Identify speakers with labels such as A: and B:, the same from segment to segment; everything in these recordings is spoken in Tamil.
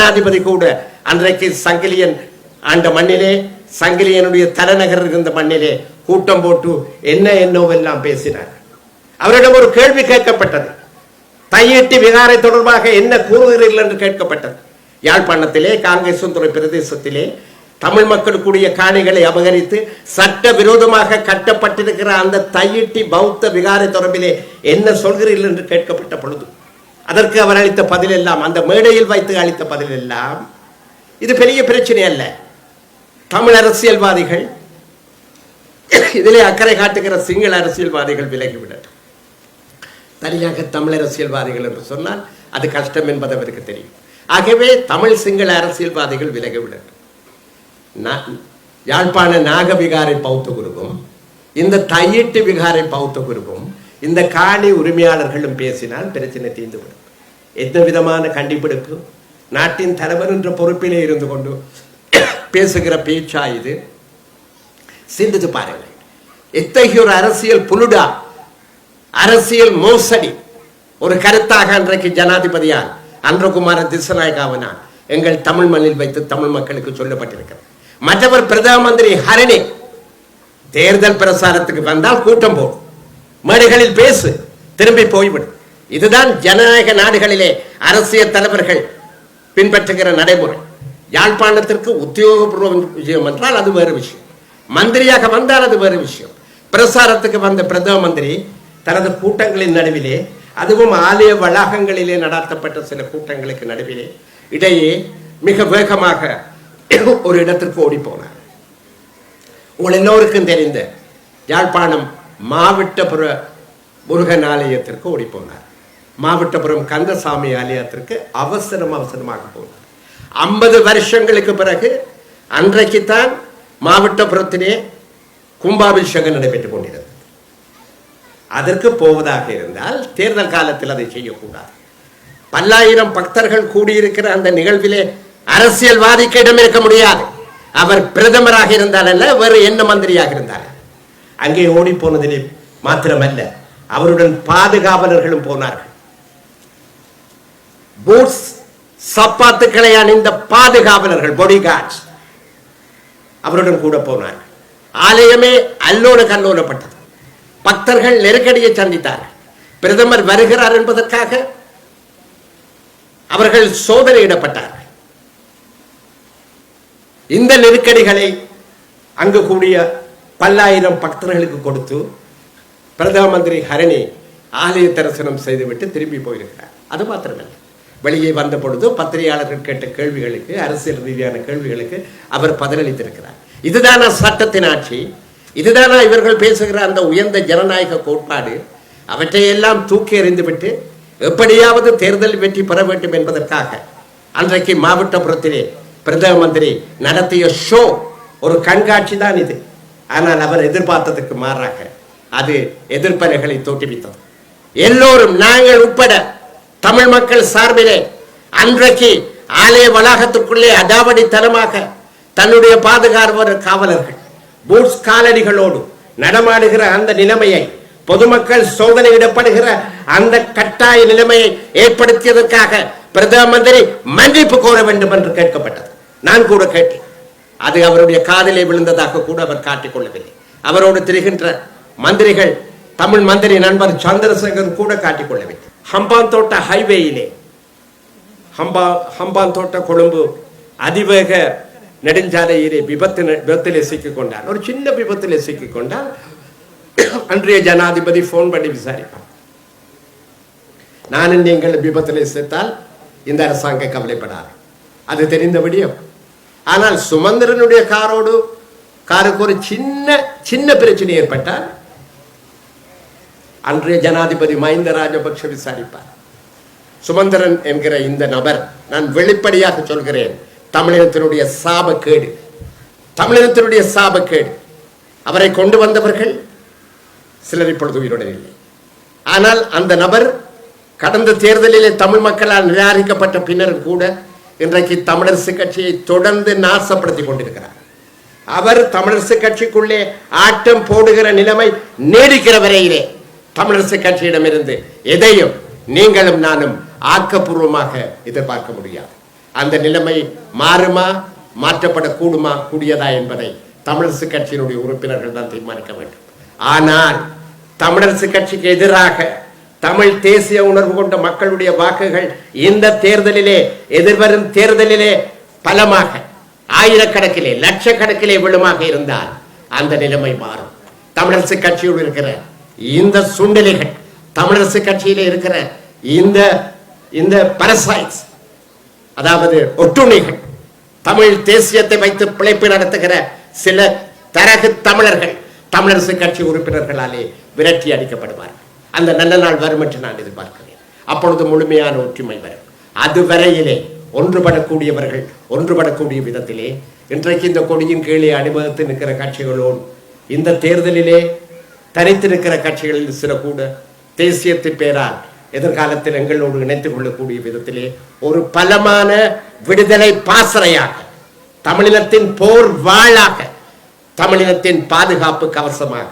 A: ஜனாதிபதி கூட அன்றைக்கு சங்கிலியன் அந்த மண்ணிலே சங்கிலியனுடைய தலைநகர் இருந்த மண்ணிலே கூட்டம் போட்டு என்ன என்னவெல்லாம் பேசினார். அவரிடம் ஒரு கேள்வி கேட்கப்பட்டது. தையீட்டு விகாரை தொடர்பாக என்ன கூறுகிறீர்கள் என்று கேட்கப்பட்டது. யாழ்ப்பாணத்திலே காங்கேசந்துறை பிரதேசத்திலே தமிழ் மக்களுக்குரிய காணிகளை அபகரித்து சட்ட விரோதமாக கட்டப்பட்டிருக்கிற அந்த தையிட்டி பௌத்த விகாரை தொடர்பிலே என்ன சொல்கிறீர்கள் என்று கேட்கப்பட்ட பொழுது அதற்கு அவர் அளித்த பதில் எல்லாம் அந்த மேடையில் வைத்து அளித்த பதில் எல்லாம் இது பெரிய பிரச்சனை அல்ல. தமிழ் அரசியல்வாதிகள் இதிலே அக்கறை காட்டுகிற சிங்கள அரசியல்வாதிகள் விலகிவிடட்டும். தனியாக தமிழ் அரசியல்வாதிகள் என்று சொன்னால் அது கஷ்டம் என்பது அவருக்கு தெரியும். ஆகவே தமிழ் சிங்கள அரசியல்வாதிகள் விலகிவிடட்டும். யாழ்ப்பாண நாகவிகாரை பௌத்த குருவும் இந்த தையிட்டு விகாரை பௌத்த குருவும் இந்த காணி உரிமையாளர்களும் பேசினால் பிரச்சனை தீர்ந்துவிடும். எந்த விதமான கண்டுபிடிப்பு நாட்டின் தலைவர் என்ற பொறுப்பிலே இருந்து கொண்டு பேசுகிற பேச்சா இது? சிந்தித்து பாருங்கள். எத்தகைய ஒரு அரசியல் புலுடா அரசியல் மோசடி. ஒரு கருத்தாக அன்றைக்கு ஜனாதிபதியால் அன்றகுமார திசநாயகாவனால் எங்கள் தமிழ் மண்ணில் வைத்து தமிழ் மக்களுக்கு சொல்லப்பட்டிருக்கிறது. மற்றவர் பிரதம மந்திரி ஹரணி தேர்தல் பிரசாரத்துக்கு வந்தால் கூட்டம் போடும். மேடைகளில் பேசு திரும்பி போய்விடும் இதுதான் ஜனநாயக நாடுகளிலே அரசியல் தலைவர்கள் பின்பற்றுகிற நடைமுறை. யாழ்ப்பாணத்திற்கு உத்தியோகபூர்வ விஷயம் என்றால் அது வேறு விஷயம். மந்திரியாக வந்தால் அது வேறு விஷயம். பிரசாரத்துக்கு வந்த பிரதம மந்திரி தனது கூட்டங்களின் நடுவிலே அதுவும் ஆலய வளாகங்களிலே நடாத்தப்பட்ட சில கூட்டங்களுக்கு நடுவிலே இடையே மிக வேகமாக ஒரு இடத்திற்கு ஓடி போனார் உங்கள் எல்லோருக்கும் தெரிந்த யாழ்ப்பாணம் மாவட்டபுர முருகன் ஆலயத்திற்கு ஓடி போனார். மாவட்டபுரம் கந்தசாமி ஆலயத்திற்கு அவசரம் அவசரமாக போனார். ஐம்பது வருஷங்களுக்கு பிறகு அன்றைக்குத்தான் மாவட்டபுரத்திலே கும்பாபிஷேகம் நடைபெற்றுக் கொண்டிருந்தது. அதற்கு போவதாக இருந்தால் தேர்தல் காலத்தில் அதை செய்யக்கூடாது. பல்லாயிரம் பக்தர்கள் கூடியிருக்கிற அந்த நிகழ்விலே அரசியல்வாதிக்கு இடம் இருக்க முடியாது. அவர் பிரதமராக இருந்தால் அல்ல வேறு என்ன மந்திரியாக இருந்தாலும் அங்கே ஓடி போனதிலே மாத்திரமல்ல அவருடன் பாதுகாவலர்களும் போனார்கள். பூட்ஸ் சப்பாத்துக்களை அணிந்த பாதுகாவலர்கள் பொடி கார்ட்ஸ் அவருடன் கூட போனார்கள். ஆலயமே அல்லோல கல்லோலப்பட்டது. பக்தர்கள் நெருக்கடியை சந்தித்தார்கள். பிரதமர் வருகிறார் என்பதற்காக அவர்கள் சோதனையிடப்பட்டார்கள். இந்த நெருக்கடிகளை அங்கு கூடிய பல்லாயிரம் பக்தர்களுக்கு கொடுத்து பிரதம மந்திரி ஹரணி ஆலய தரிசனம் செய்துவிட்டு திரும்பி போயிருக்கிறார். அது மாத்திரமல்ல. வெளியே வந்த பொழுது பத்திரிகையாளர்கள் கேட்ட கேள்விகளுக்கு அரசியல் ரீதியான கேள்விகளுக்கு அவர் பதிலளித்திருக்கிறார். இதுதானா சட்டத்தின் ஆட்சி? இதுதானா இவர்கள் பேசுகிற அந்த உயர்ந்த ஜனநாயக கோட்பாடு? அவற்றையெல்லாம் தூக்கி எறிந்துவிட்டு எப்படியாவது தேர்தல் வெற்றி பெற வேண்டும் என்பதற்காக அன்றைக்கு மாவட்டபுரத்திலே பிரதம மந்திரி நடத்திய ஷோ ஒரு கண்காட்சி தான் இது. ஆனால் அவர் எதிர்பார்த்ததுக்கு மாறாக அது எதிர்ப்பலைகளை தோற்றுவித்தது. எல்லோரும் நாங்கள் உட்பட தமிழ் மக்கள் சார்பிலே அன்றைக்கு ஆலய வளாகத்துக்குள்ளே அடாவடித்தனமாக தன்னுடைய பாதுகாப்பு காவலர்கள் பூட்ஸ் காலடிகளோடு நடமாடுகிற அந்த நிலைமையை பொதுமக்கள் சோதனையிடப்படுகிற அந்த கட்டாய நிலைமையை ஏற்படுத்தியதற்காக பிரதம மந்திரி மன்னிப்பு கோர வேண்டும் என்று கேட்கப்பட்டது. நான் கூட கேட்டேன். அது அவருடைய காதலை விழுந்ததாக கூட அவர் காட்டிக் கொள்ளவில்லை. அவரோடு திரிகின்ற மந்திரிகள் தமிழ் மந்திரி நண்பர் சந்திரசேகர் கூட காட்டிக் கொள்ளவில்லை. ஹம்பான் தோட்ட ஹைவேயிலே ஹம்பா ஹம்பான் தோட்ட கொழும்பு அதிவேக நெடுஞ்சாலையிலே விபத்து விபத்திலே சிக்கிக்கொண்டார். ஒரு சின்ன விபத்திலே சிக்கிக்கொண்டால் அன்றைய ஜனாதிபதி ஃபோன் பண்ணி விசாரிப்பார். நானும் நீங்கள் விபத்திலே சேர்த்தால் இந்த அரசாங்கம் கவலைப்படாது. அது தெரிந்த விடியும். ஆனால் சுமந்திரனுடைய காரோடு காருக்கு ஒரு சின்ன சின்ன பிரச்சனை ஏற்பட்டால் அன்றைய ஜனாதிபதி மஹிந்த ராஜபக்ஷ விசாரிப்பார். சுமந்திரன் என்கிற இந்த நபர் நான் வெளிப்படையாக சொல்கிறேன் தமிழினத்தினுடைய சாபக்கேடு தமிழினத்தினுடைய சாபக்கேடு. அவரை கொண்டு வந்தவர்கள் சிலர் இப்பொழுது உயிருடன் இல்லை. ஆனால் அந்த நபர் கடந்த தேர்தலிலே தமிழ் மக்களால் நிராகரிக்கப்பட்ட பின்னரும் கூட இன்றைக்கு தமிழரசு கட்சியை தொடர்ந்து நாசப்படுத்தி கொண்டிருக்கிறார். அவர் தமிழரசு கட்சிக்குள்ளே ஆட்டம் போடுகிற நிலைமை நீடிக்கிற வரையிலே தமிழரசு கட்சியிடமிருந்து எதையும் நீங்களும் நானும் ஆக்கப்பூர்வமாக எதிர்பார்க்க முடியாது. அந்த நிலைமை மாறுமா மாற்றப்படக்கூடுமா கூடியதா என்பதை தமிழரசு கட்சியினுடைய உறுப்பினர்கள் தான் தீர்மானிக்க வேண்டும். ஆனால் தமிழரசு கட்சிக்கு எதிராக தமிழ் தேசிய உணர்வு கொண்ட மக்களுடைய வாக்குகள் இந்த தேர்தலிலே எதிர்வரும் தேர்தலிலே பலமாக ஆயிரக்கணக்கிலே லட்சக்கணக்கிலே விழுமாக இருந்தால் அந்த நிலைமை மாறும். தமிழரசு கட்சியோடு இருக்கிற இந்த சுண்டலிகள் தமிழரசு கட்சியிலே இருக்கிற இந்த இந்த பரசைட்ஸ் அதாவது ஒட்டுண்ணிகள் தமிழ் தேசியத்தை வைத்து பிழைப்பு நடத்துகிற சில தரகு தமிழர்கள் தமிழரசு கட்சி உறுப்பினர்களாலே விரட்டி அடிக்கப்படுவார்கள். அந்த நல்ல நாள் வரும் என்று நான் எதிர்பார்க்கிறேன். அப்பொழுது முழுமையான ஒற்றுமை வரும். அதுவரையிலே ஒன்றுபடக்கூடியவர்கள் ஒன்றுபடக்கூடிய விதத்திலே இன்றைக்கு இந்த கொடியின் கீழே அனுமதித்து நிற்கிற கட்சிகளோடு இந்த தேர்தலிலே தனித்து நிற்கிற கட்சிகளில் சில கூட தேசியத்தின் பேரால் எதிர்காலத்தில் எங்களோடு இணைத்துக் கொள்ளக்கூடிய விதத்திலே ஒரு பலமான விடுதலை பாசறையாக தமிழினத்தின் போர் வாழாக தமிழினத்தின் பாதுகாப்பு கவசமாக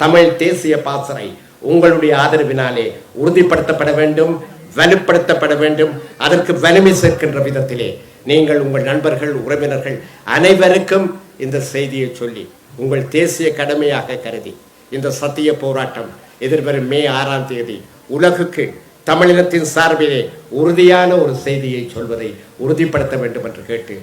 A: தமிழ் தேசிய பாசறை உங்களுடைய ஆதரவினாலே உறுதிப்படுத்தப்பட வேண்டும் வலுப்படுத்தப்பட வேண்டும். அதற்கு வலிமை சேர்க்கின்ற விதத்திலே நீங்கள் உங்கள் நண்பர்கள் உறவினர்கள் அனைவருக்கும் இந்த செய்தியை சொல்லி உங்கள் தேசிய கடமையாக கருதி இந்த சத்திய போராட்டம் எதிர்வரும் மே ஆறாம் தேதி உலகுக்கு தமிழினத்தின் சார்பிலே உறுதியான ஒரு செய்தியை சொல்வதை உறுதிப்படுத்த வேண்டும் என்று கேட்டு